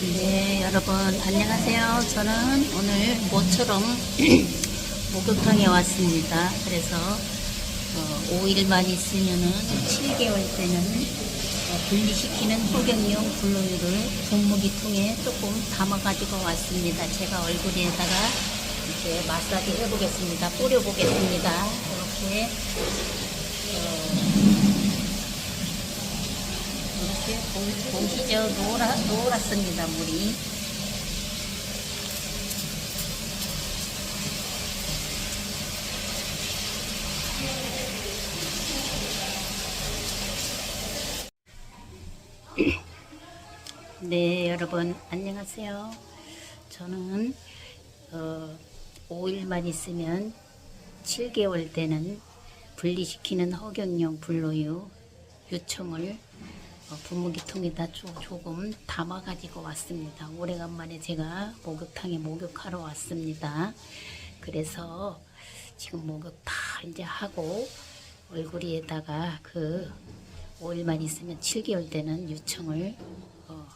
네, 여러분 안녕하세요. 저는 오늘 모처럼 목욕탕에 왔습니다. 그래서 어, 5일만 있으면은 7개월 때는 어, 분리시키는 호경용 블루유를 분무기통에 조금 담아 가지고 왔습니다. 제가 얼굴에다가 이렇게 마사지 해보겠습니다. 뿌려보겠습니다. 이렇게 어, 보시죠. 노라, 노랗습니다, 물이. 네, 여러분, 안녕하세요. 저는, 어, 5일만 있으면 7개월 되는 분리시키는 허경용 불로유 유청을 어, 분무기통에다 조, 조금 담아 가지고 왔습니다. 오래간만에 제가 목욕탕에 목욕하러 왔습니다. 그래서 지금 목욕 다 이제 하고 얼굴에다가 그 5일만 있으면 7개월 되는 유청을 어,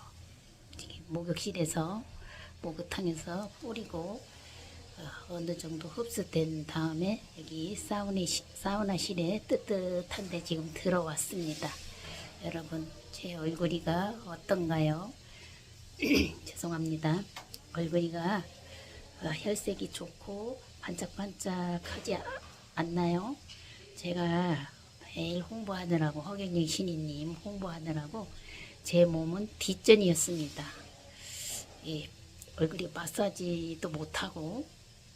목욕실에서 목욕탕에서 뿌리고 어, 어느 정도 흡수된 다음에 여기 사우나, 사우나실에 뜨뜻한데 지금 들어왔습니다. 여러분 제 얼굴이가 어떤가요? 죄송합니다. 얼굴이가 어, 혈색이 좋고 반짝반짝하지 아- 않나요? 제가 매일 홍보하느라고 허경영 신이님 홍보하느라고 제 몸은 뒷전이었습니다. 예, 얼굴이 마사지도 못하고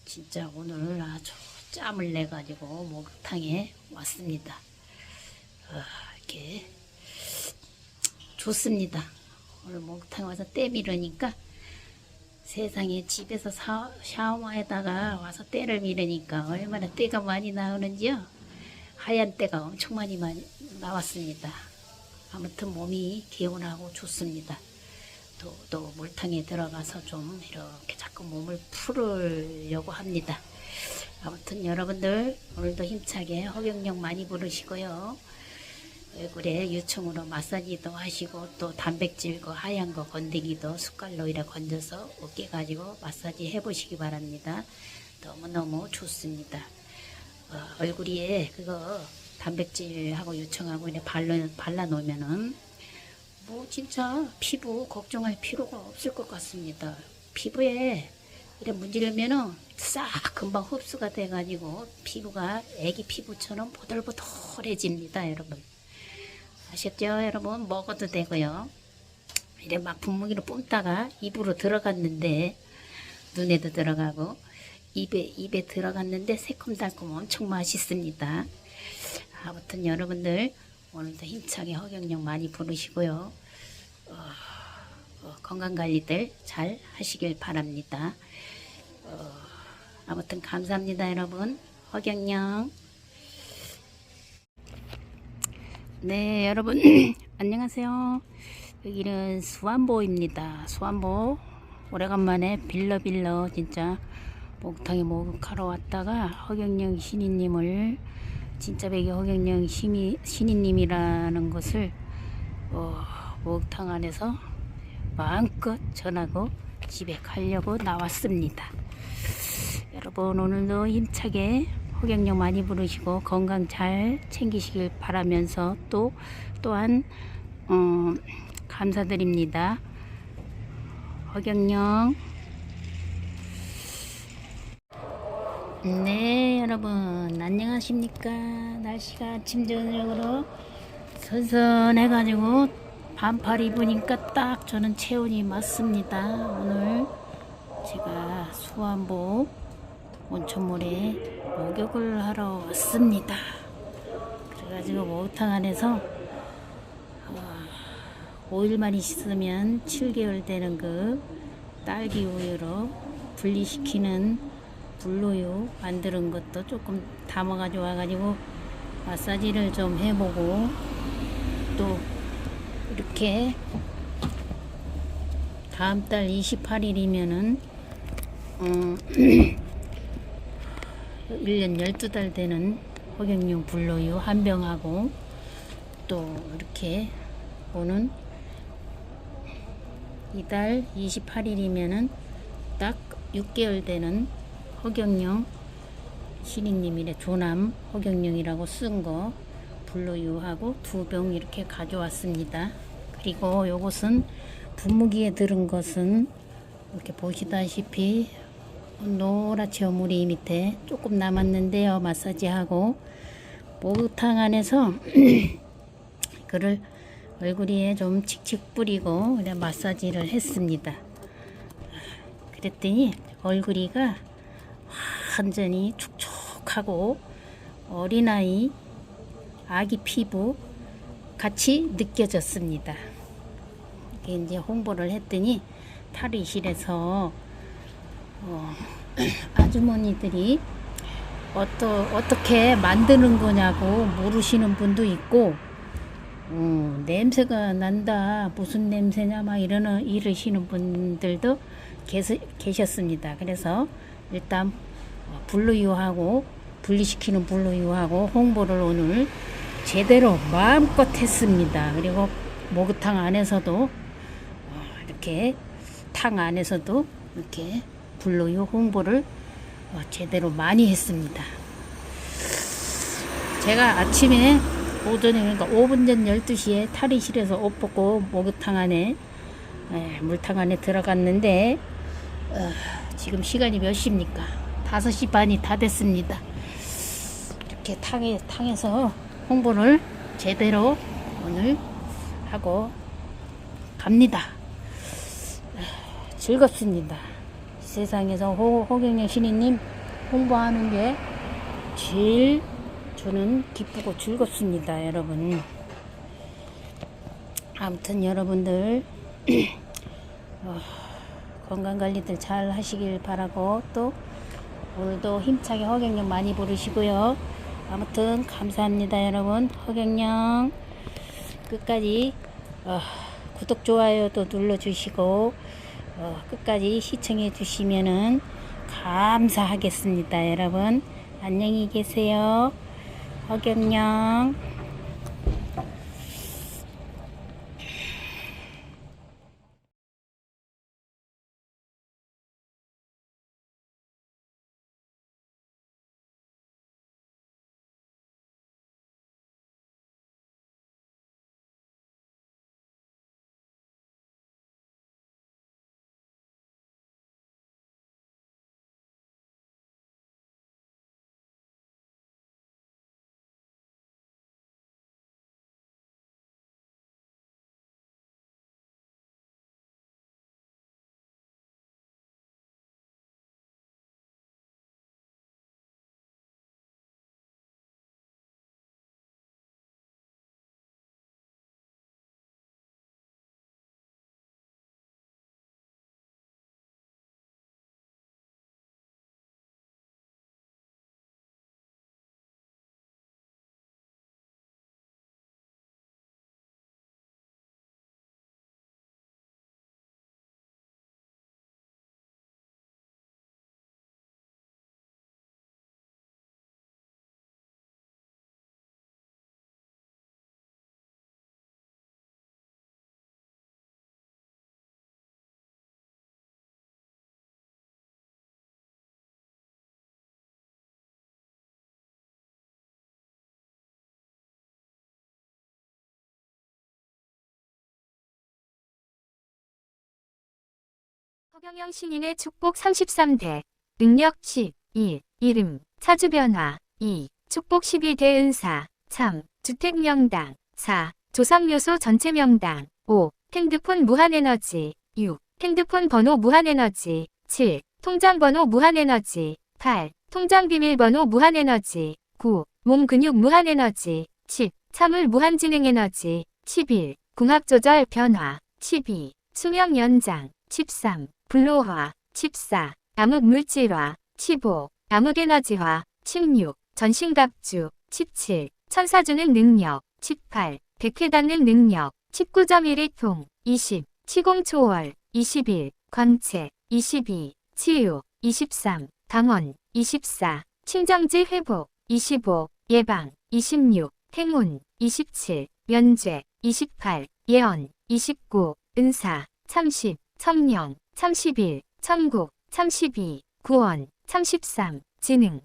진짜 오늘 아주 짬을 내 가지고 목욕탕에 왔습니다. 어, 이렇게 좋습니다. 오늘 목욕탕 와서 때 밀으니까 세상에 집에서 사, 샤워에다가 와서 때를 밀으니까 얼마나 때가 많이 나오는지요. 하얀 때가 엄청 많이, 많이 나왔습니다. 아무튼 몸이 개운하고 좋습니다. 또, 또 물탕에 들어가서 좀 이렇게 자꾸 몸을 풀으려고 합니다. 아무튼 여러분들 오늘도 힘차게 허경영 많이 부르시고요. 얼굴에 유충으로 마사지도 하시고 또 단백질 그 하얀 거 건더기도 숟갈로 이렇게 건져서 어깨 가지고 마사지 해보시기 바랍니다. 너무너무 좋습니다. 어, 얼굴에 그거 단백질하고 유청하고 이렇게 발라, 발라놓으면은 뭐 진짜 피부 걱정할 필요가 없을 것 같습니다. 피부에 이렇게 문지르면은 싹 금방 흡수가 돼가지고 피부가 애기 피부처럼 보들보들해집니다, 여러분. 아셨죠, 여러분? 먹어도 되고요. 이래 막 분무기로 뿜다가 입으로 들어갔는데 눈에도 들어가고 입에 입에 들어갔는데 새콤달콤 엄청 맛있습니다. 아무튼 여러분들 오늘도 힘차게 허경영 많이 부르시고요. 어, 어, 건강 관리들 잘 하시길 바랍니다. 어, 아무튼 감사합니다, 여러분. 허경영. 네, 여러분 안녕하세요. 여기는 수안보입니다. 수안보 오래간만에 빌러빌러 진짜 목탕에 목욕하러 왔다가 허경영 신이님을 진짜 백이 허경영 신이, 신이님이라는 것을 어, 목탕 안에서 마음껏 전하고 집에 가려고 나왔습니다. 여러분 오늘도 힘차게 호경력 많이 부르시고 건강 잘 챙기시길 바라면서 또 또한 어, 감사드립니다. 허경영 네 여러분 안녕하십니까? 날씨가 아침 저녁으로 선선해 가지고 반팔 입으니까 딱 저는 체온이 맞습니다. 오늘 제가 수안보 온천물에 목욕을 하러 왔습니다. 그래가지고 목욕탕 안에서 어, 5일만 있으면 7개월 되는 그 딸기 우유로 분리시키는 불로유 만드는 것도 조금 담아가지고 와가지고 마사지를 좀 해보고 또 이렇게 다음 달 28일이면은 어, 1년 12달 되는 허경용 불로유 한 병하고 또 이렇게 오는 이달 28일이면은 딱 6개월 되는 허경영 신인님이래 조남 허경영이라고 쓴거 블루유하고 두 병 이렇게 가져왔습니다. 그리고 요것은 분무기에 들은 것은 이렇게 보시다시피 노랗죠 물이 밑에 조금 남았는데요 마사지하고 목욕탕 안에서 그를 얼굴에 좀 칙칙 뿌리고 그냥 마사지를 했습니다. 그랬더니 얼굴이가 완전히 촉촉하고 어린아이 아기 피부 같이 느껴졌습니다. 이제 홍보를 했더니 탈의실에서 어, 아주머니들이 어떠, 어떻게 만드는 거냐고 물으시는 분도 있고 어, 냄새가 난다 무슨 냄새냐 막 이러는 이러시는 분들도 계시, 계셨습니다. 그래서 일단 어, 블루유하고 분리시키는 블루유하고 홍보를 오늘 제대로 마음껏 했습니다. 그리고 목욕탕 안에서도 어, 이렇게 탕 안에서도 이렇게 블루유 홍보를 어, 제대로 많이 했습니다. 제가 아침에 오전에 그러니까 5분 전 12시에 탈의실에서 옷 벗고 목욕탕 안에 에, 물탕 안에 들어갔는데 어, 지금 시간이 몇 시입니까? 5시 반이 다 됐습니다. 이렇게 탕에, 탕에서 홍보를 제대로 오늘 하고 갑니다. 즐겁습니다. 세상에서 호, 호경영 신인님 홍보하는 게 제일 저는 기쁘고 즐겁습니다, 여러분. 아무튼 여러분들 어, 건강 관리들 잘 하시길 바라고 또 오늘도 힘차게 허경영 많이 부르시고요. 아무튼 감사합니다, 여러분. 허경영 끝까지 어, 구독 좋아요도 눌러주시고 어, 끝까지 시청해 주시면은 감사하겠습니다, 여러분. 안녕히 계세요. 허경영. 허경영 신인의 축복 33대, 능력 10, 1, 이름, 차주변화, 2, 축복 12대 은사, 3, 주택명당, 4, 조상요소 전체 명당, 5, 핸드폰 무한에너지, 6, 핸드폰 번호 무한에너지, 7, 통장 번호 무한에너지, 8, 통장 비밀번호 무한에너지, 9, 몸 근육 무한에너지, 10, 참을 무한진행에너지, 11, 궁합조절 변화, 12, 수명 연장, 13, 불로화, 14, 암흑물질화, 15, 암흑에너지화, 16, 전신갑주, 17, 천사주는 능력, 18, 백회 닿는 능력, 19.1의 통, 20, 치공초월, 21, 광채, 22, 치유, 23, 강원, 24, 친정지 회복, 25, 예방, 26, 행운, 27, 면죄, 28, 예언, 29, 은사, 30, 성령, 31, 천국, 32, 구원, 33, 지능.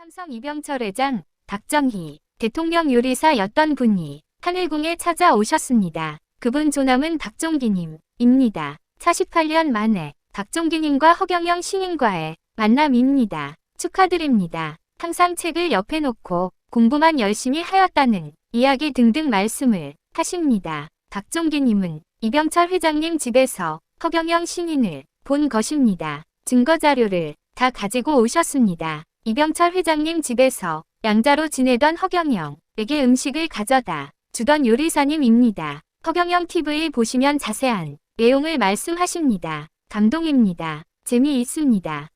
삼성 이병철 회장, 박정희, 대통령 요리사였던 분이 하늘궁에 찾아오셨습니다. 그분 조남은 박종기님입니다. 48년 만에 박종기님과 허경영 신인과의 만남입니다. 축하드립니다. 항상 책을 옆에 놓고 공부만 열심히 하였다는 이야기 등등 말씀을 하십니다. 박종기님은 이병철 회장님 집에서 허경영 신인을 본 것입니다. 증거 자료를 다 가지고 오셨습니다. 이병철 회장님 집에서 양자로 지내던 허경영에게 음식을 가져다 주던 요리사님입니다. 허경영 TV 보시면 자세한 내용을 말씀하십니다. 감동입니다. 재미있습니다.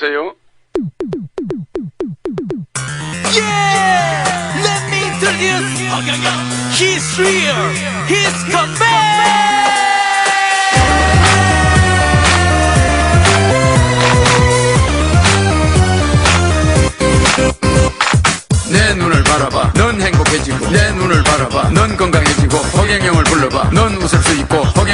보세요? Yeah! Let me introduce 허경영. He's real. He's come back. 내 눈을 바라봐 넌 행복해지고 내 눈을 바라봐 넌 건강해지고 허경영을 불러봐 넌 웃을 수 있고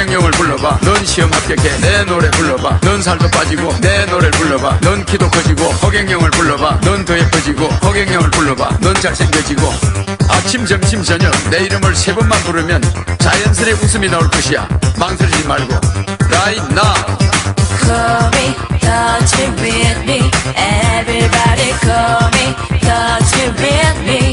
허경영을 불러봐. 넌 시험 합격해. 내 노래 불러봐. 넌 살도 빠지고 내 노래를 불러봐. 넌 키도 커지고 허경영을 불러봐. 넌 더 예뻐지고 허경영을 불러봐. 넌 잘생겨지고. 아침 점심 저녁. 내 이름을 세 번만 부르면 자연스레 웃음이 나올 것이야. 망설이지 말고. Right now. Call me, touch it with me. Everybody call me, touch it with me.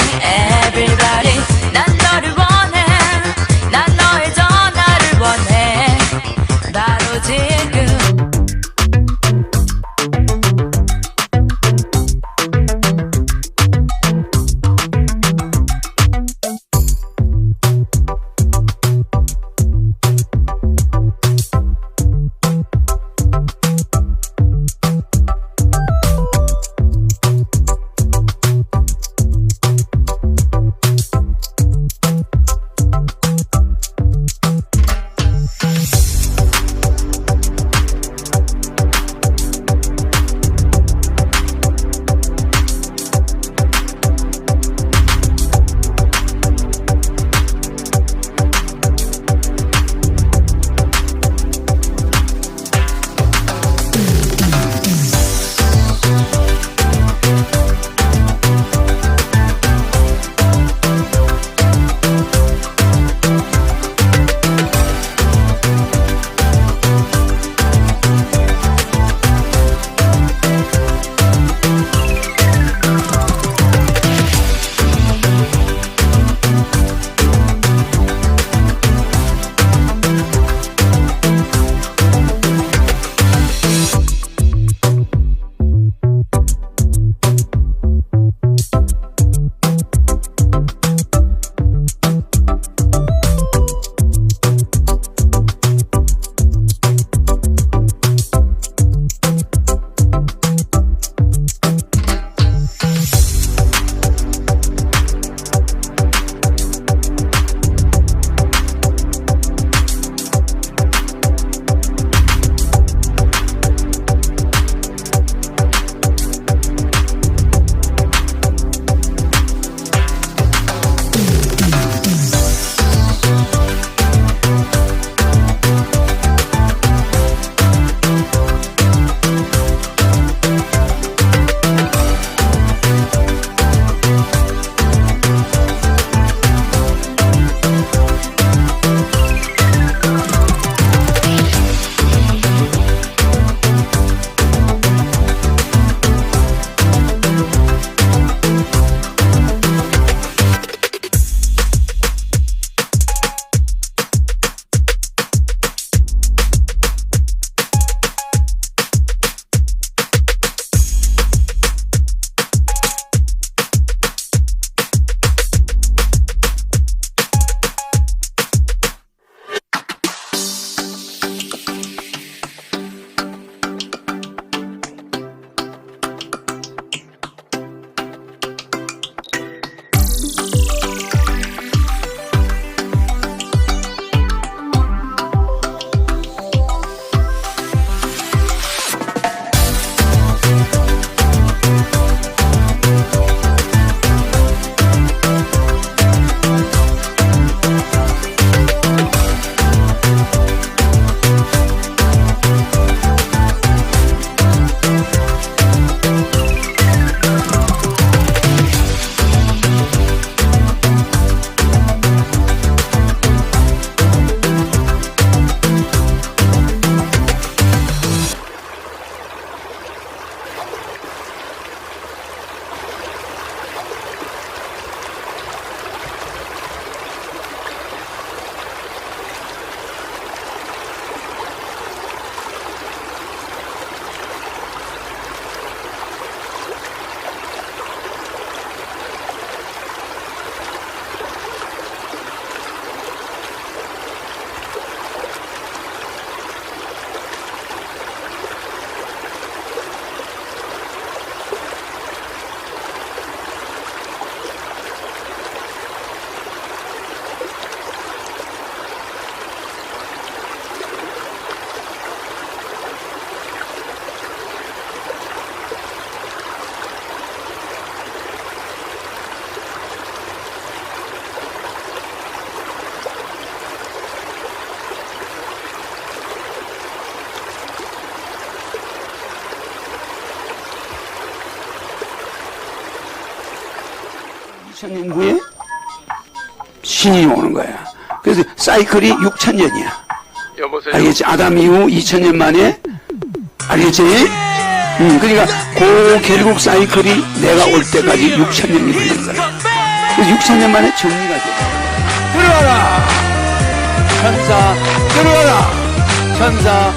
2000년 후에 신이 오는 거야. 그래서 사이클이 6000년이야. 여보세요. 알겠지? 아담 이후 2000년 만에 알겠지? 음, 그러니까 그 결국 사이클이 내가 올 때까지 6000년이 걸린 거야. 그래서 6000년 만에 정리가 돼. 들어와라! 천사, 들어와라! 천사,